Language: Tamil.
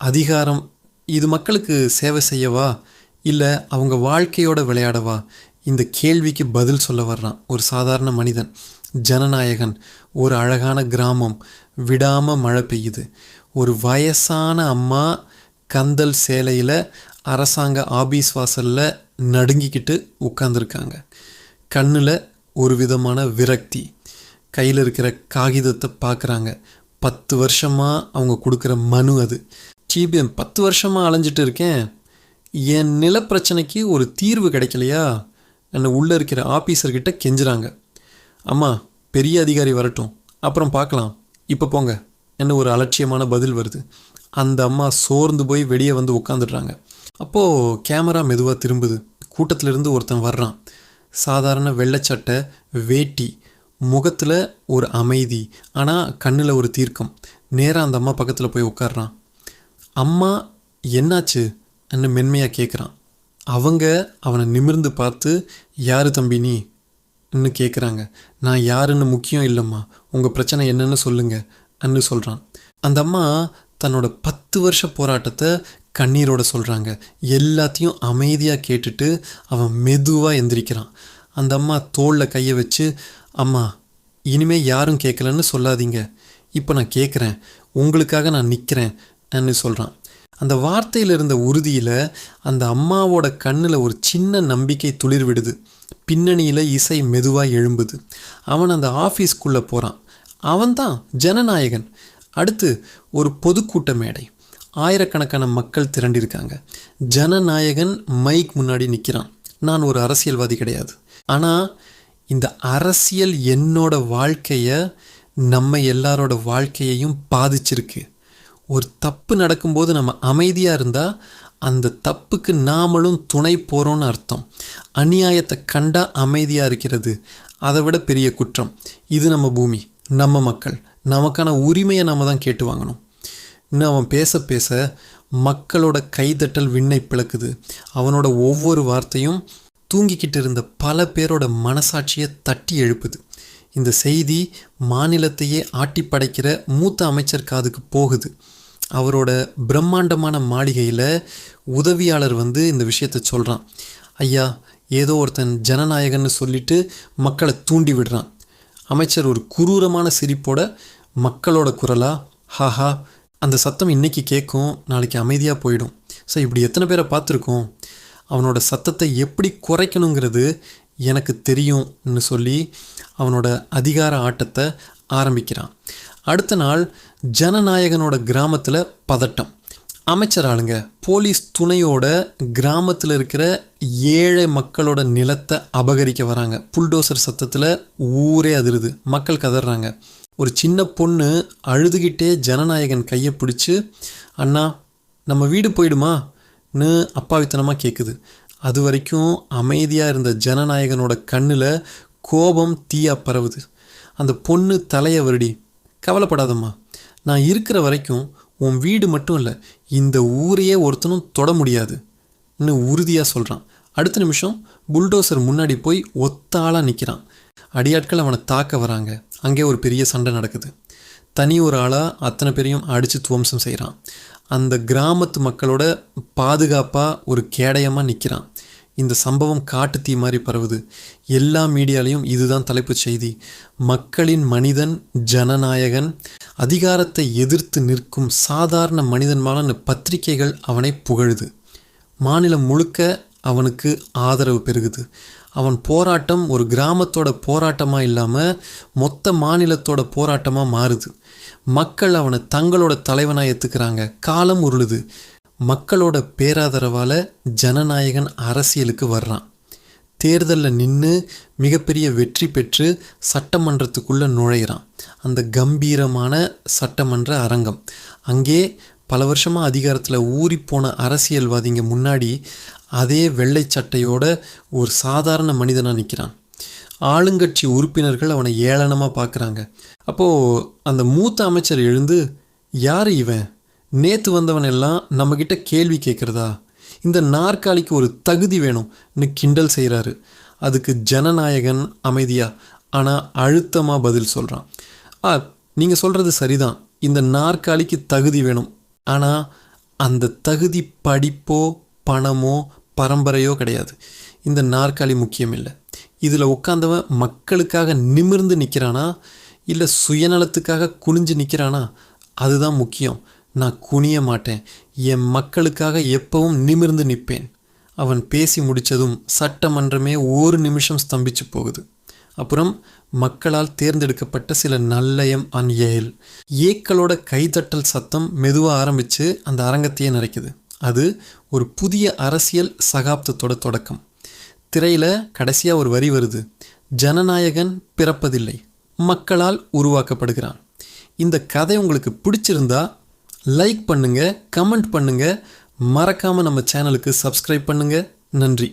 அதிகாரம் இது மக்களுக்கு சேவை செய்யவா? இல்லை அவங்க வாழ்க்கையோட விளையாடவா? இந்த கேள்விக்கு பதில் சொல்ல வர்றான் ஒரு சாதாரண மனிதன் ஜனநாயகன். ஒரு அழகான கிராமம் விடாமல் மழை பெய்யுது. ஒரு வயசான அம்மா கந்தல் சேலையில் அரசாங்க ஆபீஸ் வாசலில் நடுங்கிக்கிட்டு உட்காந்துருக்காங்க கண்ணில் ஒரு விதமான விரக்தி. கையில் இருக்கிற காகிதத்தை பார்க்குறாங்க பத்து வருஷமாக அவங்க கொடுக்குற மனு அது. டிபிஎம் பத்து வருஷமாக அலைஞ்சிட்டு இருக்கேன். என் நிலப்பிரச்சனைக்கு ஒரு தீர்வு கிடைக்கலையா? என்னை உள்ளே இருக்கிற ஆஃபீஸர்கிட்ட கெஞ்சுறாங்க. அம்மா பெரிய அதிகாரி வரட்டும். அப்புறம் பார்க்கலாம். இப்போ போங்க. என்ன ஒரு அலட்சியமான பதில் வருது. அந்த அம்மா சோர்ந்து போய் வெளியே வந்து உட்காந்துடுறாங்க அப்போது கேமரா மெதுவாக திரும்புது. கூட்டத்திலிருந்து ஒருத்தன் வர்றான். சாதாரண வெள்ளைச்சட்டை வேட்டி முகத்தில் ஒரு அமைதி ஆனால் கண்ணில் ஒரு தீர்க்கம். நேராக அந்த அம்மா பக்கத்தில் போய் உட்கார்றான். அம்மா என்னாச்சு? என்று மென்மையாக கேட்குறான் அவங்க அவனை நிமிர்ந்து பார்த்து யார் தம்பி நீ? ன்னு கேட்குறாங்க நான் யாருன்னு முக்கியம் இல்லைம்மா. உங்கள் பிரச்சனை என்னன்னு சொல்லுங்க. அன்னு சொல்கிறான் அந்த அம்மா தன்னோட பத்து வருஷ போராட்டத்தை கண்ணீரோட சொல்கிறாங்க எல்லாத்தையும் அமைதியாக கேட்டுட்டு அவன் மெதுவாக எந்திரிக்கிறான். அந்த அம்மா தோளில் கையை வச்சு அம்மா இனிமேல் யாரும் கேட்கலன்னு சொல்லாதீங்க. இப்போ நான் கேட்குறேன் உங்களுக்காக நான் நிற்கிறேன் சொல்கிறான் அந்த வார்த்தையில் இருந்த உறுதியில் அந்த அம்மாவோட கண்ணில் ஒரு சின்ன நம்பிக்கை துளிர் விடுது பின்னணியில் இசை மெதுவாக எழும்புது. அவன் அந்த ஆஃபீஸ்க்குள்ளே போகிறான் அவன்தான் ஜனநாயகன். அடுத்து ஒரு பொதுக்கூட்ட மேடை. ஆயிரக்கணக்கான மக்கள் திரண்டிருக்காங்க. ஜனநாயகன் மைக் முன்னாடி நிற்கிறான் நான் ஒரு அரசியல்வாதி கிடையாது. ஆனால் இந்த அரசியல் என்னோட வாழ்க்கையை நம்ம எல்லாரோட வாழ்க்கையையும் பாதிச்சிருக்கு. ஒரு தப்பு நடக்கும்போது நம்ம அமைதியாக இருந்தால் அந்த தப்புக்கு நாமளும் துணை போகிறோன்னு அர்த்தம். அநியாயத்தை கண்டா அமைதியாக இருக்கிறது அதை விட பெரிய குற்றம். இது நம்ம பூமி நம்ம மக்கள். நமக்கான உரிமையை நம்ம தான் கேட்டு வாங்கணும். இன்னும் அவன் பேச பேச மக்களோட கைதட்டல் விண்ணை பிளக்குது. அவனோட ஒவ்வொரு வார்த்தையும் தூங்கிக்கிட்டு இருந்த பல பேரோட மனசாட்சியை தட்டி எழுப்புது. இந்த செய்தி மாநிலத்தையே ஆட்டி படைக்கிற மூத்த அமைச்சர் காதுக்கு போகுது. அவரோட பிரம்மாண்டமான மாளிகையில் உதவியாளர் வந்து இந்த விஷயத்தை சொல்கிறான் ஐயா ஏதோ ஒருத்தன் ஜனநாயகன்னு சொல்லிட்டு மக்களை தூண்டி விடுறான். அமைச்சர் ஒரு குரூரமான சிரிப்போட மக்களோட குரலாக ஹாஹா அந்த சத்தம் இன்றைக்கி கேட்கும் நாளைக்கு அமைதியாக போயிடும். ஸோ இப்படி எத்தனை பேரை பார்த்துருக்கோம்? அவனோட சத்தத்தை எப்படி குறைக்கணுங்கிறது எனக்கு தெரியும்னு சொல்லி அவனோட அதிகார ஆட்டத்தை ஆரம்பிக்கிறான். அடுத்த நாள் ஜனநாயகனோட கிராமத்தில் பதட்டம். அமைச்சர் ஆளுங்க போலீஸ் துணையோட கிராமத்தில் இருக்கிற ஏழை மக்களோட நிலத்தை அபகரிக்க வராங்க. புல்டோசர் சத்தத்தில் ஊரே அதிருது. மக்கள் கதறாங்க. ஒரு சின்ன பொண்ணு அழுதுகிட்டே ஜனநாயகன் கையை பிடிச்சி அண்ணா நம்ம வீடு போயிடுமான்னு அப்பாவித்தனமாக கேட்குது அது வரைக்கும் அமைதியாக இருந்த ஜனநாயகனோட கண்ணில் கோபம் தீயா பரவுது. அந்த பொண்ணு தலையை வருடி. கவலைப்படாதம்மா. நான் இருக்கிற வரைக்கும் உன் வீடு மட்டும் இல்லை இந்த ஊரையே ஒருத்தனும் தொட முடியாதுன்னு உறுதியாக சொல்கிறான் அடுத்த நிமிஷம் புல்டோசர் முன்னாடி போய் ஒத்தாளாக நிற்கிறான் அடியாட்கள் அவனை தாக்க வராங்க. அங்கே ஒரு பெரிய சண்டை நடக்குது. தனி ஒரு ஆளாக அத்தனை பேரையும் அடித்து துவம்சம் செய்கிறான் அந்த கிராமத்து மக்களோட பாதுகாப்பாக ஒரு கேடயமாக நிற்கிறான் இந்த சம்பவம் காட்டு தீ மாதிரி பரவுது. எல்லா மீடியாலையும் இதுதான் தலைப்புச் செய்தி. மக்களின் மனிதன் ஜனநாயகன் அதிகாரத்தை எதிர்த்து நிற்கும் சாதாரண மனிதன்மான பத்திரிகைகள் அவனை புகழுது. மாநிலம் முழுக்க அவனுக்கு ஆதரவு பெருகுது. அவன் போராட்டம் ஒரு கிராமத்தோட போராட்டமாக இல்லாமல் மொத்த மாநிலத்தோட போராட்டமாக மாறுது. மக்கள் அவனை தங்களோட தலைவனாக ஏற்றுக்கிறாங்க காலம் உருளுது. மக்களோட பேராதரவால் ஜனநாயகன் அரசியலுக்கு வர்றான். தேர்தலில் நின்று மிகப்பெரிய வெற்றி பெற்று சட்டமன்றத்துக்குள்ளே நுழையிறான். அந்த கம்பீரமான சட்டமன்ற அரங்கம். அங்கே பல வருஷமாக அதிகாரத்தில் ஊறிப்போன அரசியல்வாதிங்க முன்னாடி அதே வெள்ளை சட்டையோட ஒரு சாதாரண மனிதனாக நிற்கிறான் ஆளுங்கட்சி உறுப்பினர்கள் அவனை ஏளனமாக பார்க்குறாங்க அப்போது அந்த மூத்த அமைச்சர் எழுந்து யார் இவன்? நேற்று வந்தவன் எல்லாம் நம்மக்கிட்ட கேள்வி கேட்குறதா? இந்த நாற்காலிக்கு ஒரு தகுதி வேணும்னு கிண்டல் செய்கிறாரு அதுக்கு ஜனநாயகன் அமைதியாக ஆனால் அழுத்தமாக பதில் சொல்கிறான் ஆ நீங்கள் சொல்கிறது சரிதான். இந்த நாற்காலிக்கு தகுதி வேணும். ஆனால் அந்த தகுதி படிப்போ பணமோ பரம்பரையோ கிடையாது. இந்த நாற்காலி முக்கியம் இல்லை. இதில் உட்காந்தவன் மக்களுக்காக நிமிர்ந்து நிற்கிறானா இல்லை சுயநலத்துக்காக குனிஞ்சு நிற்கிறானா அதுதான் முக்கியம். நான் குனிய மாட்டேன். என் மக்களுக்காக எப்பவும் நிமிர்ந்து நிற்பேன். அவன் பேசி முடித்ததும் சட்டமன்றமே ஒரு நிமிஷம் ஸ்தம்பிச்சு போகுது. அப்புறம் மக்களால் தேர்ந்தெடுக்கப்பட்ட சில நல்லயம் அன் ஏல். ஏக்களோட கைதட்டல் சத்தம் மெதுவாக ஆரம்பித்து அந்த அரங்கத்தையே நிறைக்குது அது ஒரு புதிய அரசியல் சகாப்தத்தோட தொடக்கம். திரையில் கடைசியாக ஒரு வரி வருது. ஜனநாயகன் பிறப்பதில்லை. மக்களால் உருவாக்கப்படுகிறான். இந்த கதை உங்களுக்கு பிடிச்சிருந்தா லைக் பண்ணுங்கள் கமெண்ட் பண்ணுங்கள் மறக்காமல் நம்ம சேனலுக்கு சப்ஸ்கிரைப் பண்ணுங்கள் நன்றி.